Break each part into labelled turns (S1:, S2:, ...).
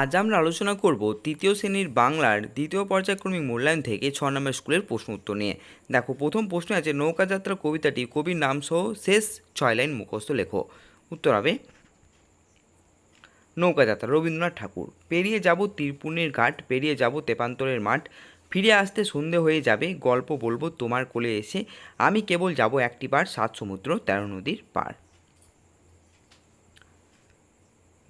S1: আজ আমরা আলোচনা করব তৃতীয় শ্রেণির বাংলার দ্বিতীয় পর্যায়ক্রমিক মূল্যায়ন থেকে ছ নম্বর স্কুলের প্রশ্ন উত্তর নিয়ে। দেখো, প্রথম প্রশ্ন আছে, নৌকাযাত্রা কবিতাটি কবির নাম সহ শেষ ছয় লাইন মুখস্থ লেখো। উত্তর হবে, নৌকাযাত্রা, রবীন্দ্রনাথ ঠাকুর। পেরিয়ে যাব তীরপুণের ঘাট, পেরিয়ে যাব তেপান্তরের মাঠ। ফিরে আসতে সন্ধে হয়ে যাবে, গল্প বলব তোমার কোলে এসে। আমি কেবল যাব একটি বার সাত সমুদ্র, তেরো নদীর পার।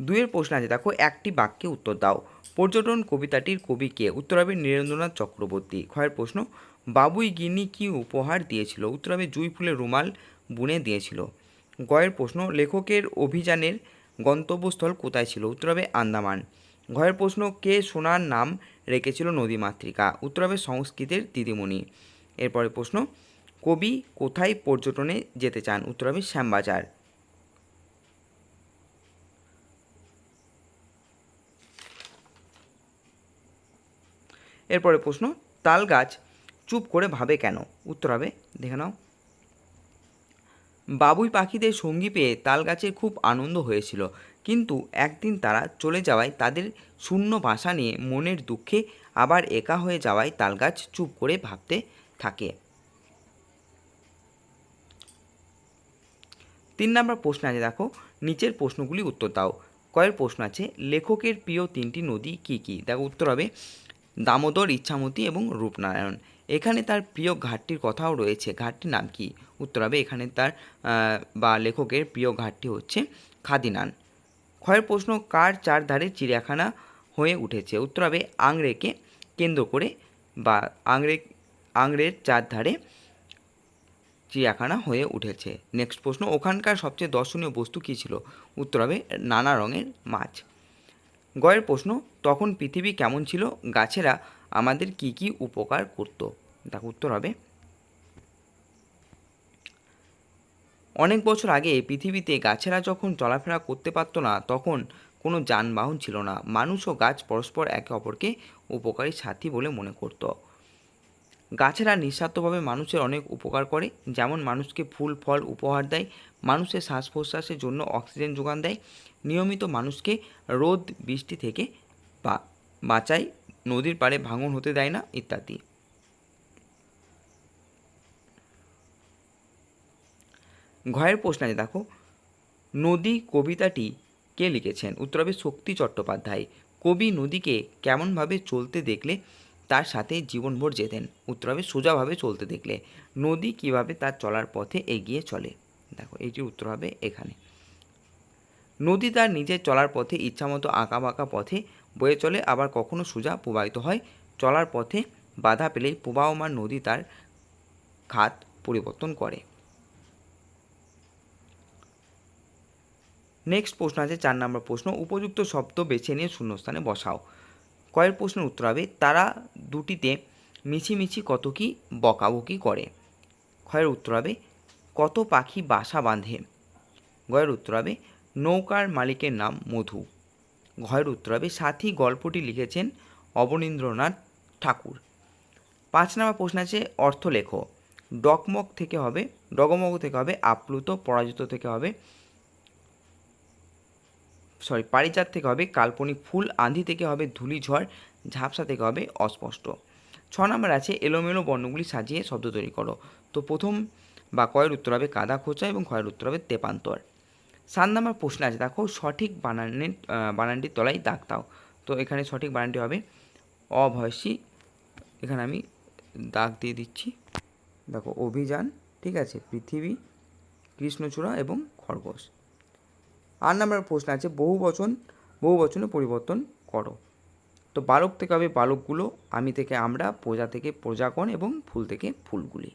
S1: দুইয়ের প্রশ্ন আছে। দেখো, একটি বাক্যে উত্তর দাও। পর্যটন কবিতাটির কবি কে? উত্তর হবে নীরেন্দ্রনাথ চক্রবর্তী। ক্ষয়ের প্রশ্ন, বাবুই গিনি কি উপহার দিয়েছিল? উত্তর হবে জুই ফুলের রুমাল বুনে দিয়েছিল। গয়ের প্রশ্ন, লেখকের অভিযানের গন্তব্যস্থল কোথায় ছিল? উত্তর হবে আন্দামান। ঘয়ের প্রশ্ন, কে সোনার নাম রেখেছিল নদীমাতৃকা উত্তর হবে সংস্কৃতের দিদিমণি। এরপরে প্রশ্ন, কবি কোথায় পর্যটনে যেতে চান? উত্তর হবে শ্যামবাজার। এরপরে প্রশ্ন, তাল গাছ চুপ করে ভাবে কেন? উত্তর হবে, দেখে নাও। বাবুই পাখিদের সঙ্গী পেয়ে তাল গাছের খুব আনন্দ হয়েছিল। কিন্তু একদিন তারা চলে যাওয়ায় তাদের শূন্য ভাষা নিয়ে মনের দুঃখে আবার একা হয়ে যাওয়ায় তাল গাছ চুপ করে ভাবতে থাকে। তিন নম্বর প্রশ্ন আছে, দেখো। নিচের প্রশ্নগুলি উত্তর দাও। কয়ের প্রশ্ন আছে, লেখকের প্রিয় তিনটি নদী কি কি? দেখো, উত্তর হবে দামোদর, ইচ্ছামতি এবং রূপনারায়ণ। এখানে তার প্রিয় ঘাটটির কথাও রয়েছে। ঘাটটির নাম কি? উত্তর হবে এখানে তার বা লেখকের প্রিয় ঘাটটি হচ্ছে খাদিনান। ক্ষয়ের প্রশ্ন, কার চারধারে চিড়িয়াখানা হয়ে উঠেছে? উত্তর হবে আংরেকে কেন্দ্র করে বা আংরে আংরের চারধারে চিড়িয়াখানা হয়ে উঠেছে। নেক্সট প্রশ্ন, ওখানকার সবচেয়ে দর্শনীয় বস্তু কী ছিল? উত্তর হবে নানা রঙের মাছ। গয়ের প্রশ্ন, তখন পৃথিবী কেমন ছিল? গাছেরা আমাদের কি কি উপকার করত? দেখো উত্তর হবে, অনেক বছর আগে পৃথিবীতে গাছেরা যখন চলাফেরা করতে পারতো না, তখন কোনো যানবাহন ছিল না। মানুষ ও গাছ পরস্পর একে অপরকে উপকারী সাথী বলে মনে করত। গাছেরা নিঃস্বার্থভাবে মানুষের অনেক উপকার করে। যেমন মানুষকে ফুল, ফল উপহার দেয়, মানুষের শ্বাস প্রশ্বাসের জন্য অক্সিজেন যোগান দেয়। নিয়মিত মানুষকে রোদ, বৃষ্টি থেকে বা, বাঁচায়, নদীর পাড়ে ভাঙন হতে দেয় না, ইত্যাদি। ঘয়ের প্রশ্ন আছে, দেখো। নদী কবিতাটি কে লিখেছেন? উত্তর হবে শক্তি চট্টোপাধ্যায়। কবি নদীকে কেমনভাবে চলতে দেখলে তার সাথে জীবনভর যেতেন। উত্তর হবে সোজাভাবে চলতে দেখলে। নদী কীভাবে তার চলার পথে এগিয়ে চলে? দেখো এইটি উত্তর হবে এখানে। নদী তার নিজের চলার পথে, ইচ্ছামতো আঁকা বাঁকা পথে বয়ে চলে, আবার কখনো সোজা প্রবাহিত হয়। চলার পথে বাধা পেলেই প্রবাহমান নদী তার খাত পরিবর্তন করে। নেক্সট প্রশ্ন আছে, চার নম্বর প্রশ্ন। উপযুক্ত শব্দ বেছে নিয়ে শূন্যস্থানে বসাও। কয়ের প্রশ্নের উত্তর হবে, তারা দুটিতে মিছিমিছি কত কি বকাবকি করে। ক্ষয়ের উত্তর হবে কত পাখি বাসা বাঁধে। গয়ের উত্তর হবে নৌকার মালিকের নাম মধু। ঘয়ের উত্তর হবে সাথী গল্পটি লিখেছেন অবনীন্দ্রনাথ ঠাকুর। পাঁচ নম্বর প্রশ্ন আছে অর্থ লেখো ডকমক থেকে হবে, ডগমগ থেকে হবে, আপ্লুত, পরাজিত থেকে হবে সরি, পারিজাত থেকে হবে কাল্পনিক ফুল, আঁধি থেকে হবে ধুলি ঝড়, ঝাপসা থেকে হবে অস্পষ্ট। ছ নম্বর আছে, এলোমেলো বর্ণগুলি সাজিয়ে শব্দ তৈরি করো। তো প্রথম বা কয়ের উত্তর হবে কাদা খোঁচা এবং ক্ষয়ের উত্তর হবে তেপান্তর। সাত নম্বর প্রশ্ন আছে, দেখো সঠিক বানানের বানানটির তলায় দাগ দাও। তো এখানে সঠিক বানানটি হবে অভয়সী, এখানে আমি দাগ দিয়ে দিচ্ছি। দেখো, অভিযান, ঠিক আছে, পৃথিবী, কৃষ্ণচূড়া এবং খরগোশ। আট নম্বর প্রশ্ন আছে, বহু বচন, বহু বচনে পরিবর্তন করো। তো বালক থেকে হবে বালকগুলো, আমি থেকে আমরা, প্রজা থেকে প্রজাগণ এবং ফুল থেকে ফুলগুলি।